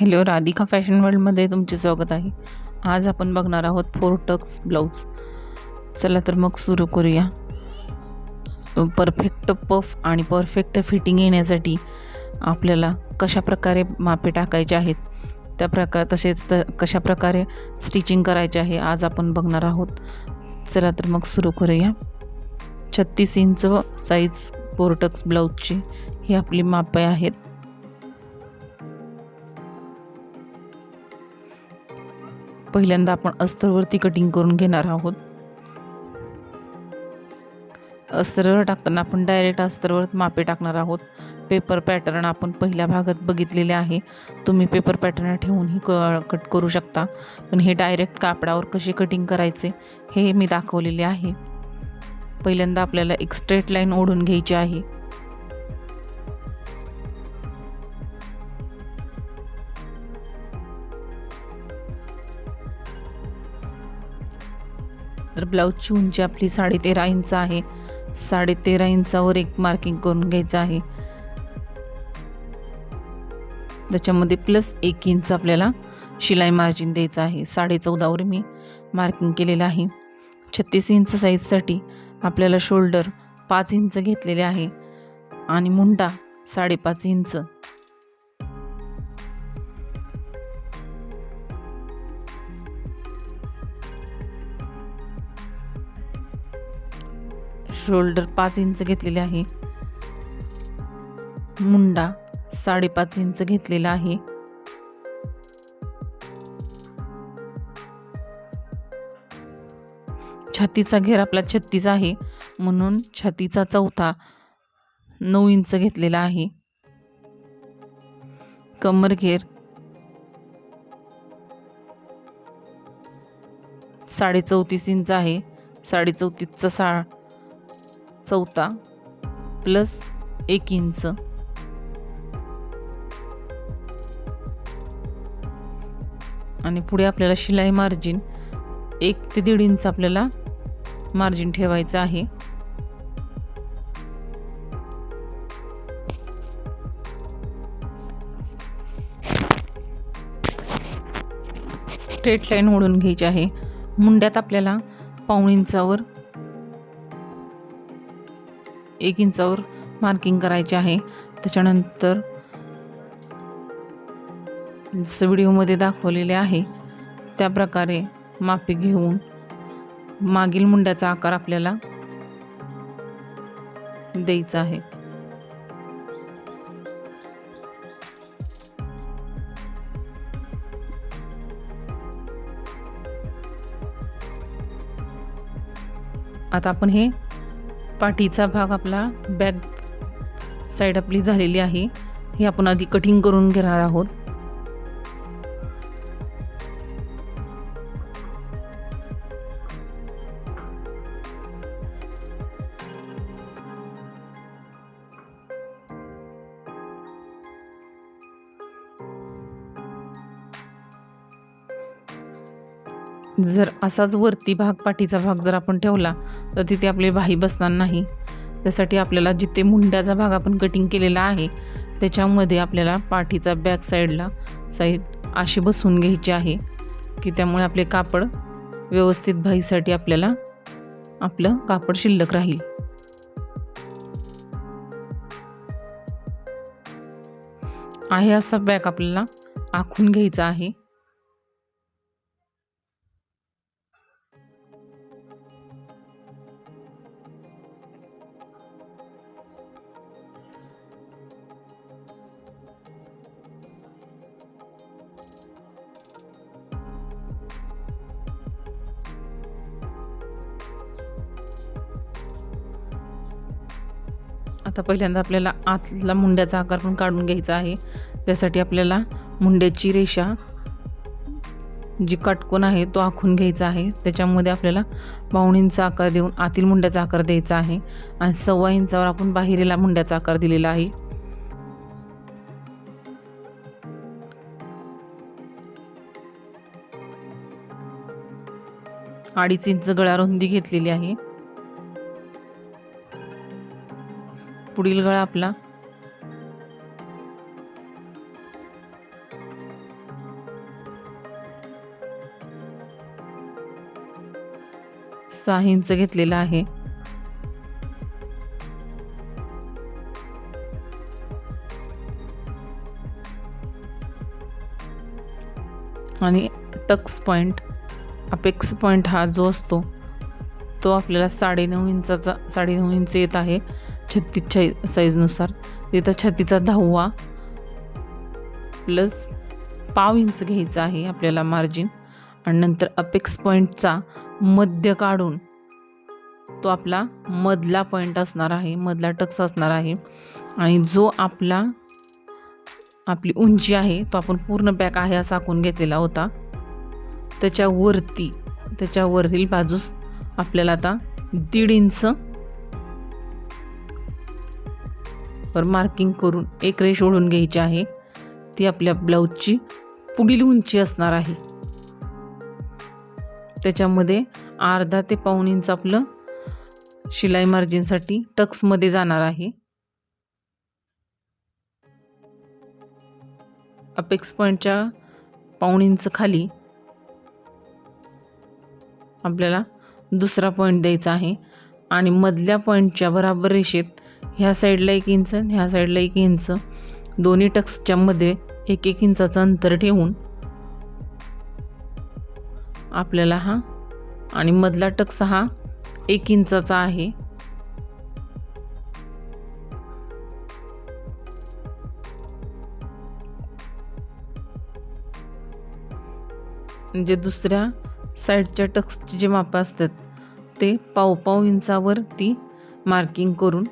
Hello Radhika fashion वर्ल्डमध्ये तुमचे स्वागत आहे. आज आपण बघणार आहोत फोर टक्स ब्लाऊज. चला तर मग सुरू करूया. परफेक्ट पफ आणि परफेक्ट फिटिंग येण्यासाठी आपल्याला कशा प्रकारे मापे टाकायचे आहेत त्या प्रकार तसेच त कशा प्रकारे स्टिचिंग करायचे आहे आज आपण बघणार आहोत. चला तर मग सुरू करूया. छत्तीस इंच साईज फोर टक्स ब्लाऊजची ही आपली मापे आहेत. पहिल्यांदा आपण अस्तरवरती कटिंग करून घेणार आहोत. अस्तरवर टाकताना आपण डायरेक्ट अस्तरवर मापे टाकणार आहोत. पेपर पॅटर्न आपण पहिल्या भागात बघितलेले आहे. तुम्ही पेपर पॅटर्न ठेवूनही क कट करू शकता. पण हे डायरेक्ट कापडावर कसे कटिंग करायचे हे मी दाखवलेले आहे. पहिल्यांदा आपल्याला एक स्ट्रेट लाईन ओढून घ्यायची आहे. तर ब्लाऊजची उंची आपली साडेतेरा इंच आहे. साडेतेरा इंचावर एक मार्किंग करून घ्यायचं आहे. त्याच्यामध्ये प्लस एक इंच आपल्याला शिलाई मार्जिन द्यायचं आहे. साडे चौदावर मी मार्किंग केलेलं आहे. छत्तीस इंच साईजसाठी आपल्याला शोल्डर पाच इंच घेतलेले आहे. आणि मुंडा साडेपाच इंच शोल्डर पाच इंच घेतलेले आहे. मुंडा साडेपाच इंच घेतलेला आहे. छातीचा घेर आपला छत्तीस आहे. म्हणून छातीचा चौथा नऊ इंच घेतलेला आहे. कमर घेर साडे चौतीस इंच आहे. साडे चौतीसचा सा चौथा प्लस एक इंच. आणि पुढे आपल्याला शिलाई मार्जिन एक ते दीड इंच आपल्याला मार्जिन ठेवायचं आहे. स्ट्रेट लाईन ओढून घ्यायची आहे. मुंड्यात आपल्याला पाऊण इंचावर एक इंचावर मार्किंग करायचे आहे. त्याच्यानंतर जसं व्हिडिओमध्ये दाखवलेले आहे त्या प्रकारे मापे घेऊन मागील मुंड्याचा आकार आपल्याला द्यायचा आहे. आता आपण हे पाठीचा भाग आपला बॅक साईड आपली झालेली आहे. हे आपण आधी कटिंग करून घेणार आहोत. जर असाच वरती भाग पाठीचा भाग जर आपण ठेवला तर तिथे आपले भाई बसणार नाही. त्यासाठी आपल्याला जिथे मुंड्याचा भाग आपण कटिंग केलेला आहे त्याच्यामध्ये आपल्याला पाठीचा बॅक साईडला साईड अशी बसवून घ्यायची आहे की त्यामुळे आपले कापड व्यवस्थित भाईसाठी आपल्याला आपलं कापड शिल्लक राहील. आहे असा बॅक आपल्याला आखून घ्यायचा आहे. आता पहिल्यांदा आपल्याला आतला मुंड्याचा आकार पण काढून घ्यायचा आहे. त्यासाठी आपल्याला मुंड्याची रेषा जी काटकोन आहे तो आखून घ्यायचा आहे. त्याच्यामध्ये आपल्याला पाहुणींचा आकार देऊन आतील मुंड्याचा आकार द्यायचा आहे आणि सव्वा इंचावर आपण बाहेरीला मुंड्याचा आकार दिलेला आहे. अडीच इंच गळा रुंदी घेतलेली आहे. पुढील गळा आपला. सहा इंच घेतलेला आहे. आणि टक्स पॉईंट अपेक्स पॉईंट हा जो असतो तो आपल्याला साडेनऊ इंचाचा साडेनऊ इंच येत आहे. छत्तीसच्या साईजनुसार. तिथं छातीचा दहावा प्लस पाव इंच घ्यायचा आहे आपल्याला मार्जिन आणि नंतर अपेक्स पॉईंटचा मध्य काढून तो आपला मधला पॉईंट असणार आहे मधला टक्स असणार आहे. आणि जो आपला आपली उंची आहे तो आपण पूर्ण पॅक आहे असा आखून घेतलेला होता. त्याच्यावरती त्याच्यावरील बाजूस आपल्याला आता दीड इंच वर मार्किंग करून एक रेष ओढून घ्यायची आहे. ती आपल्या ब्लाऊजची पुढील उंची असणार आहे. त्याच्यामध्ये अर्धा ते पाऊन इंच आपलं शिलाई मार्जिनसाठी टक्समध्ये जाणार आहे. अपेक्स पॉईंटच्या पाऊण इंच खाली आपल्याला दुसरा पॉईंट द्यायचा आहे. आणि मधल्या पॉईंटच्या बराबर रेषेत ह्या साईडला एक इंच आणि ह्या साईडला एक इंच. दोन्ही टक्सच्यामध्ये एक एक इंचाचं अंतर ठेवून आपल्याला हा आणि मधला टक्स हा एक इंचाचा आहे. जे दुसऱ्या साईडच्या टक्सचे जे मापं असतात ते पाव पाव इंचावर ती मार्किंग करून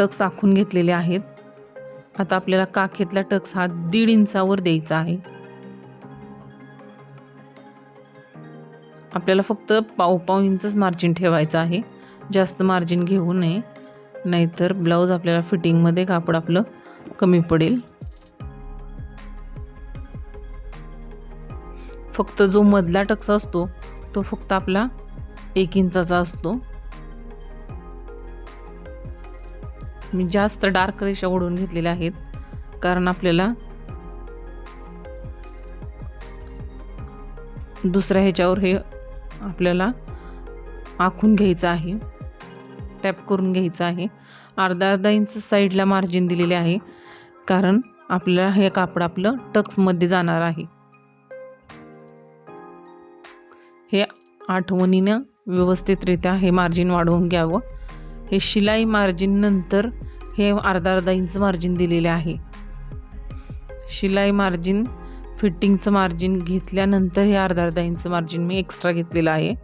टक्स आखून घेतलेले आहेत. आता आपल्याला काखेतला टक्स हा दीड इंचावर द्यायचा आहे. आपल्याला फक्त पाव पाव इंचच मार्जिन ठेवायचं आहे. जास्त मार्जिन घेऊ नये. नाहीतर ब्लाऊज आपल्याला फिटिंगमध्ये कापड आपलं कमी पडेल. फक्त जो मधला टक्स असतो तो फक्त आपला एक इंचाचा असतो. मी जास्त डार्क रेषा ओढून घेतलेल्या आहेत. कारण आपल्याला दुसऱ्या ह्याच्यावर हे आपल्याला आखून घ्यायचं आहे. टॅप करून घ्यायचं आहे. अर्धा अर्धा इंच साईडला मार्जिन दिलेले आहे. कारण आपल्याला हे कापड आपलं टक्समध्ये जाणार आहे. हे आठवणीनं व्यवस्थितरित्या हे मार्जिन वाढवून घ्यावं. हे शिलाई मार्जिन नंतर हे अर्धा अर्धा इंच मार्जिन दिलेले आहे. शिलाई मार्जिन फिटिंगचं मार्जिन घेतल्यानंतर हे अर्धा अर्धा इंच मार्जिन मी एक्स्ट्रा घेतलेलं आहे.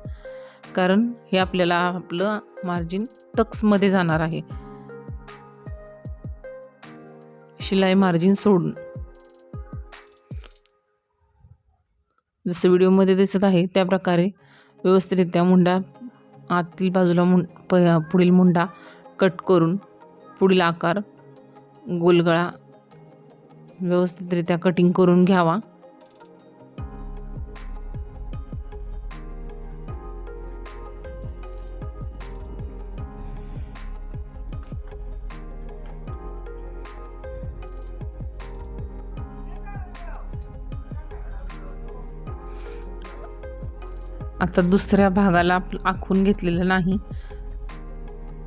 कारण हे आपल्याला आपलं मार्जिन टक्समध्ये जाणार आहे. शिलाई मार्जिन सोडून. जसं व्हिडिओमध्ये दिसत आहे त्या प्रकारे व्यवस्थितरित्या मुंडा आतील बाजूला मुं प पुढील मुंडा कट करून पुढील आकार गोलगळा व्यवस्थितरित्या कटिंग करून घ्यावा. आता दुसऱ्या भागाला आखून घेतलेलं नाही.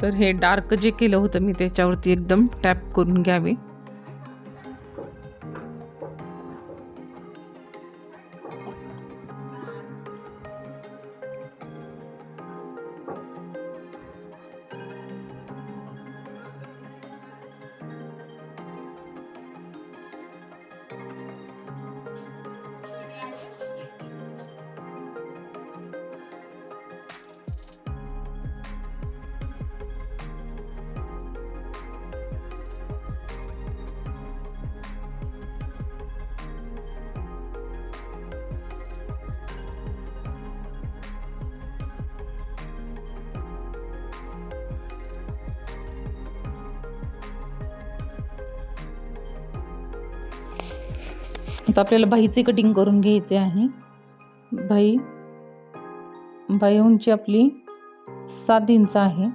तर हे डार्क जे केलं होतं मी त्याच्यावरती एकदम टॅप करून घ्यावे. आता आपल्याला बाईचे कटिंग करून घ्यायचे आहे. बाई बाई उंची आपली सात इंच आहे.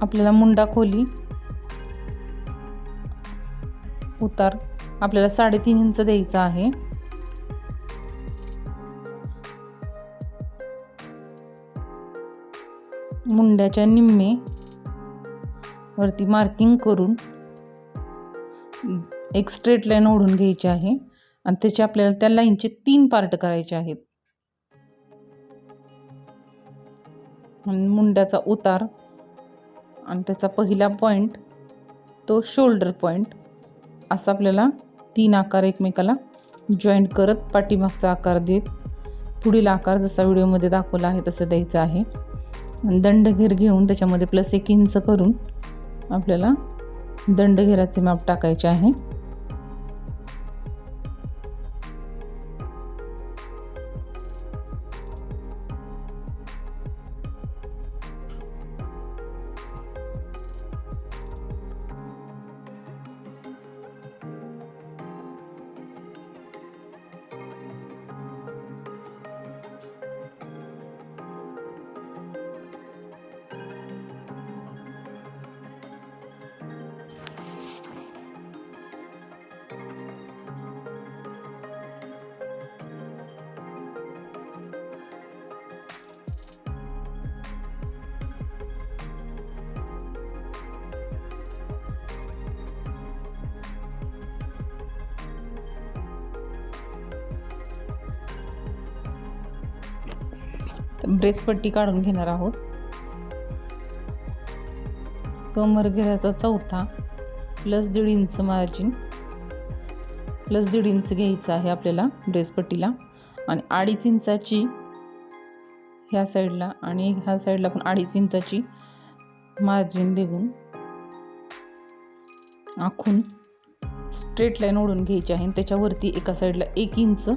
आपल्याला मुंडा खोली उतार आपल्याला साडेतीन इंच द्यायचा आहे. मुंड्याच्या निम्मे वरती मार्किंग करून एक स्ट्रेट लाईन ओढून घ्यायची आहे. आणि त्याचे आपल्याला त्या लाईनचे तीन पार्ट करायचे आहेत. आणि मुंड्याचा उतार आणि त्याचा पहिला पॉईंट तो शोल्डर पॉईंट असा आपल्याला तीन आकार एकमेकाला जॉईंट करत पाठीमागचा आकार देत पुढील आकार जसा व्हिडिओमध्ये दाखवला आहे तसं द्यायचं आहे. दंडघेर घेऊन त्याच्यामध्ये प्लस एक इंच करून आपल्याला दंडघेराचे माप टाकायचे आहे. ड्रेसपट्टी काढून घेणार आहोत. कमर घेराचा चौथा प्लस दीड इंच मार्जिन प्लस दीड इंच घ्यायचं आहे आपल्याला ड्रेसपट्टीला आणि अडीच इंचाची ह्या साईडला आणि ह्या साईडला पण अडीच इंचाची मार्जिन देऊन आखून स्ट्रेट लाईन ओढून घ्यायची आहे. आणि त्याच्यावरती एका साईडला एक इंच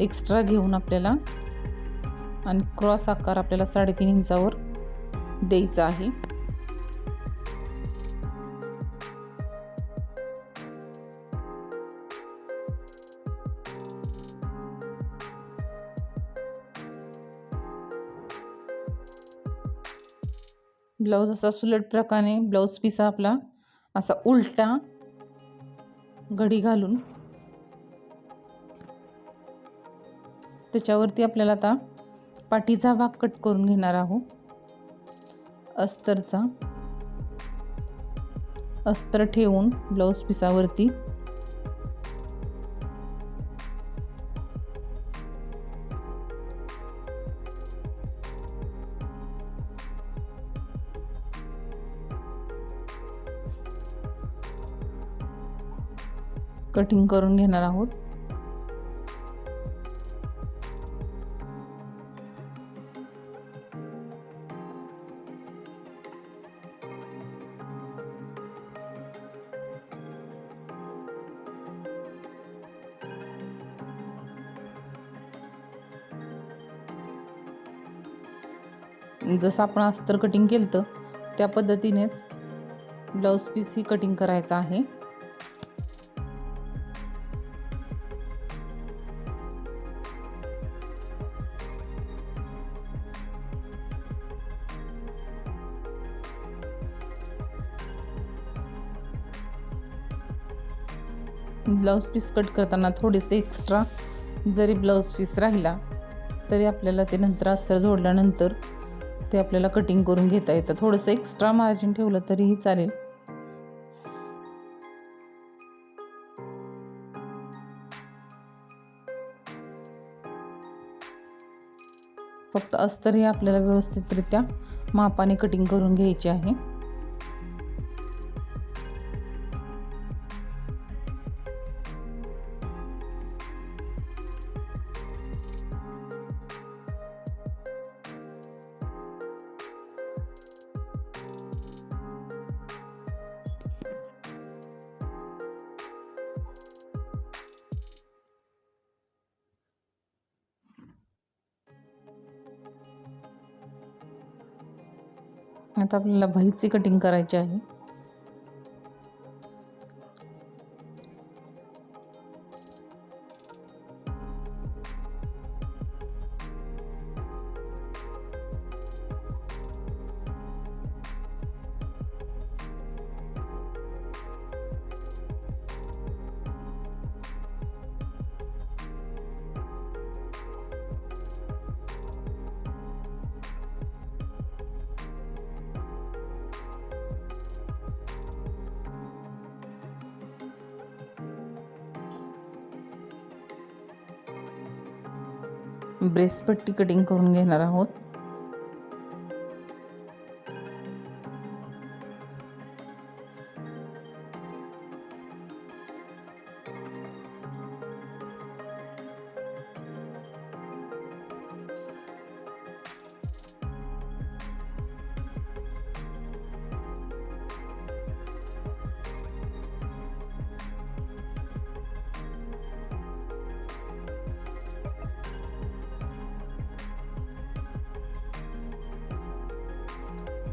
एक्स्ट्रा घेऊन आपल्याला आणि क्रॉस आकार आपल्याला साडेतीन इंचावर द्यायचा आहे. ब्लाऊज असा सुलट प्रकारे ब्लाऊज पीस आपला असा उलटा घडी घालून त्याच्यावरती आपल्याला आता पाठीचा भाग कट करून घेणार आहोत. अस्तरचा. अस्तर ठेवून ब्लाऊज पिसावरती. कटिंग करून घेणार आहोत. जसं आपण अस्तर कटिंग केलं तर त्या पद्धतीनेच ब्लाऊज पीस ही कटिंग करायचं आहे. ब्लाऊज पीस कट करताना थोडेसे एक्स्ट्रा जरी ब्लाऊज पीस राहिला तरी आपल्याला ते नंतर अस्तर जोडल्यानंतर ते आपल्याला कटिंग करून घेता येतं. थोडंसं एक्स्ट्रा मार्जिन ठेवलं तरीही चालेल. फक्त अस्तरही आपल्याला व्यवस्थितरित्या मापाने कटिंग करून घ्यायची आहे. आता आपल्याला बाहीची कटिंग करायची आहे. ब्रेसपट्टी कटिंग करून घेणार आहोत.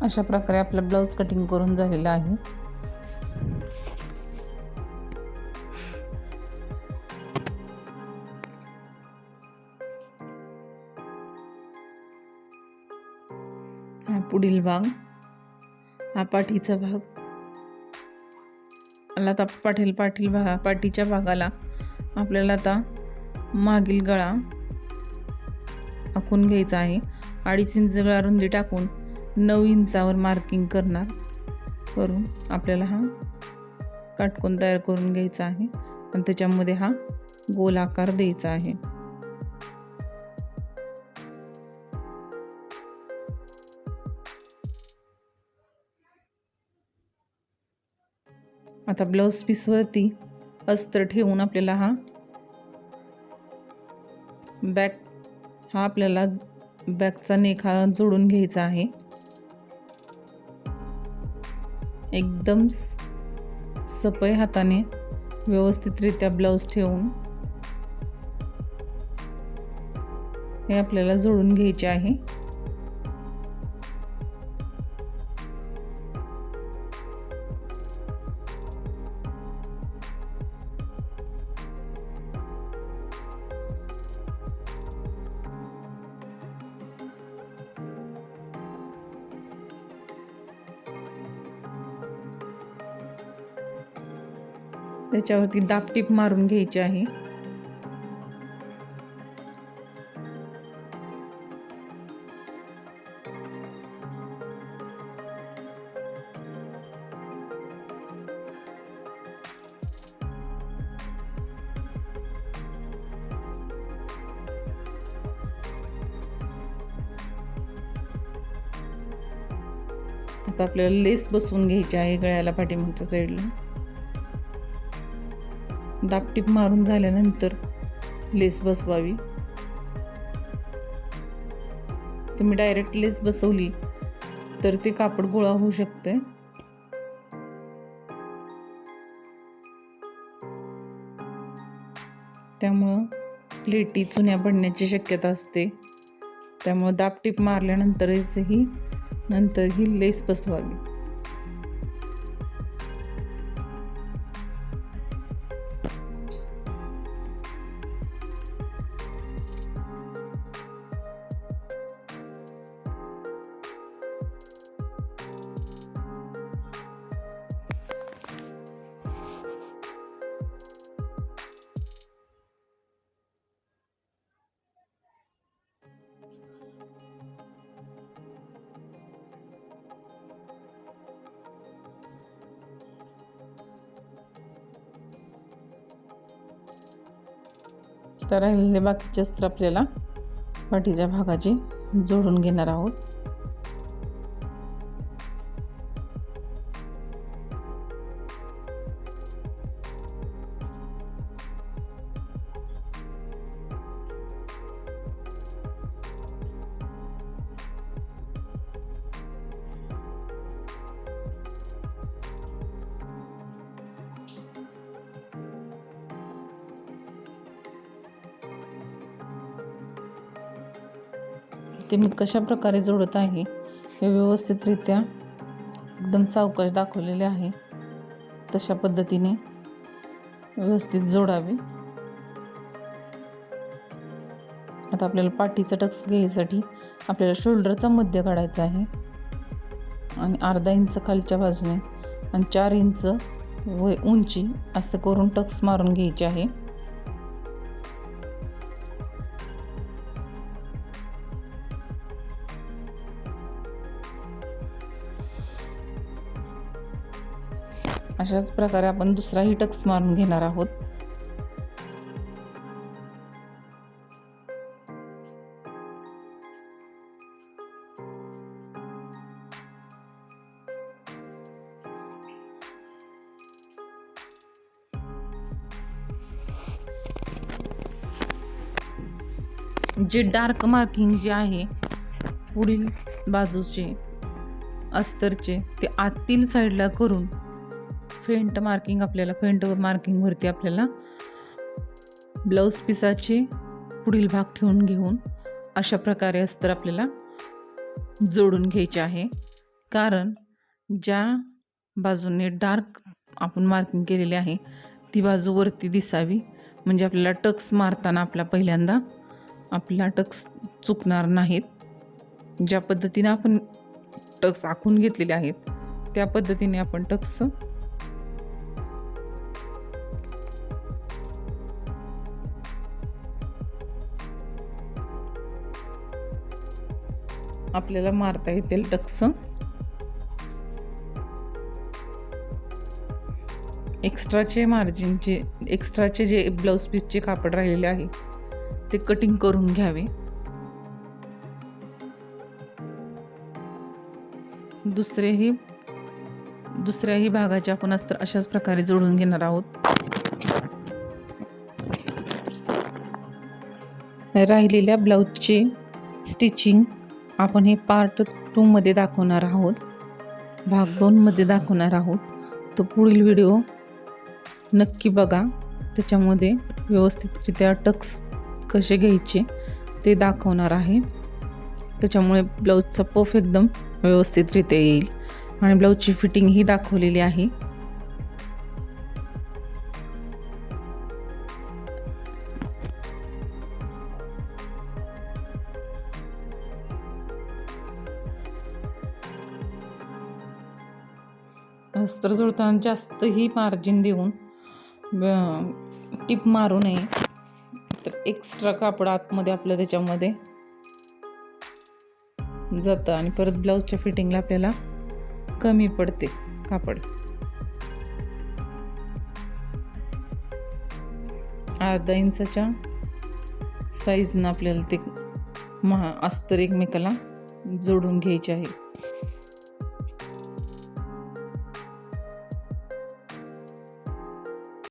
अशा प्रकारे आपला ब्लाऊज कटिंग करून झालेला आहे. हा पुढील भाग हा पाठीचा भाग. आला आता पाठील पाठील भाग पाठीच्या भागाला. आपल्याला आता मागील गळा आखून घ्यायचा आहे. अडीच इंच गळा रुंदी टाकून नऊ इंचावर मार्किंग करणार. करून आपल्याला हा काटकोन तयार करून घ्यायचा आहे. आणि त्याच्यामध्ये हा गोल आकार द्यायचा आहे. आता ब्लाऊज पीसवरती अस्त्र ठेवून आपल्याला हा बॅक हा आपल्याला बॅकचा नेक हा जोडून घ्यायचा आहे. एकदम सपय हाताने व्यवस्थितरित्या ब्लाऊज ठेवून हे आपल्याला जोडून घ्यायचे आहे. त्याच्यावरती दापटीप मारून घ्यायची आहे. आता आपल्याला लेस बसवून घ्यायची आहे गळ्याला पाठीमागच्या साईडला दापटीप मारून झाल्यानंतर लेस बसवावी. तुम्ही डायरेक्ट लेस बसवली तर ते कापड गोळा होऊ शकते. त्यामुळं प्लेटी चुन्या पडण्याची शक्यता असते. त्यामुळं दापटीप मारल्यानंतरही नंतर ही लेस बसवावी. तर राहिलेले बाकीचे अस्त्र आपल्याला पाठीच्या भागाची जोडून घेणार आहोत. ते मी कशा प्रकारे जोडत आहे हे व्यवस्थितरित्या एकदम सावकाश दाखवलेले आहे. तशा पद्धतीने व्यवस्थित जोडावे. आता आपल्याला पाठीचा टक्स घ्यायसाठी आपल्याला शोल्डरचा मध्य काढायचा आहे. आणि अर्धा इंच खालच्या बाजूने आणि चार इंच व उंची असं करून टक्स मारून घ्यायची आहे. अशाच प्रकारे आपण दुसराही टक्स मारून घेणार आहोत. जे डार्क मार्किंग जे आहे पुढील बाजूचे अस्तरचे ते आतील साईडला करून फेंट मार्किंग आपल्याला फेंट मार्किंगवरती आपल्याला ब्लाऊज पिसाचे पुढील भाग ठेवून घेऊन अशा प्रकारे अस्तर आपल्याला जोडून घ्यायचे आहे. कारण ज्या बाजूने डार्क आपण मार्किंग केलेली आहे ती बाजू वरती दिसावी. म्हणजे आपल्याला टक्स मारताना आपला पहिल्यांदा आपला टक्स चुकणार नाहीत. ज्या पद्धतीने आपण टक्स आखून घेतलेले आहेत त्या पद्धतीने आपण टक्स आपल्याला मारता येतील टक्स. एक्स्ट्राचे मार्जिनचे एक्स्ट्राचे जे ब्लाऊज पीसचे कापड राहिलेले आहे ते कटिंग करून घ्यावे. दुसरेही दुसऱ्याही भागाचे आपण अस्तर अशाच प्रकारे जोडून घेणार आहोत. राहिलेल्या ब्लाऊजचे स्टिचिंग आपण हे पार्ट टूमध्ये दाखवणार आहोत. भाग दोनमध्ये दाखवणार आहोत. तो पुढील व्हिडिओ नक्की बघा. त्याच्यामध्ये व्यवस्थितरित्या टक्स कसे घ्यायचे ते दाखवणार आहे. त्याच्यामुळे ब्लाऊजचा पफ एकदम व्यवस्थितरित्या येईल. आणि ब्लाऊजची फिटिंग ही दाखवलेली आहे. हस्त्र जुळताना जास्तही मार्जिन देऊन टिप मारू नये. तर एक्स्ट्रा कापड आतमध्ये आपलं त्याच्यामध्ये जातं आणि परत ब्लाऊजच्या फिटिंगला आपल्याला कमी पडते कापड. अर्धा इंचाच्या साईजनं आपल्याला ते महा अस्तर एकमेकाला जोडून घ्यायचे आहे.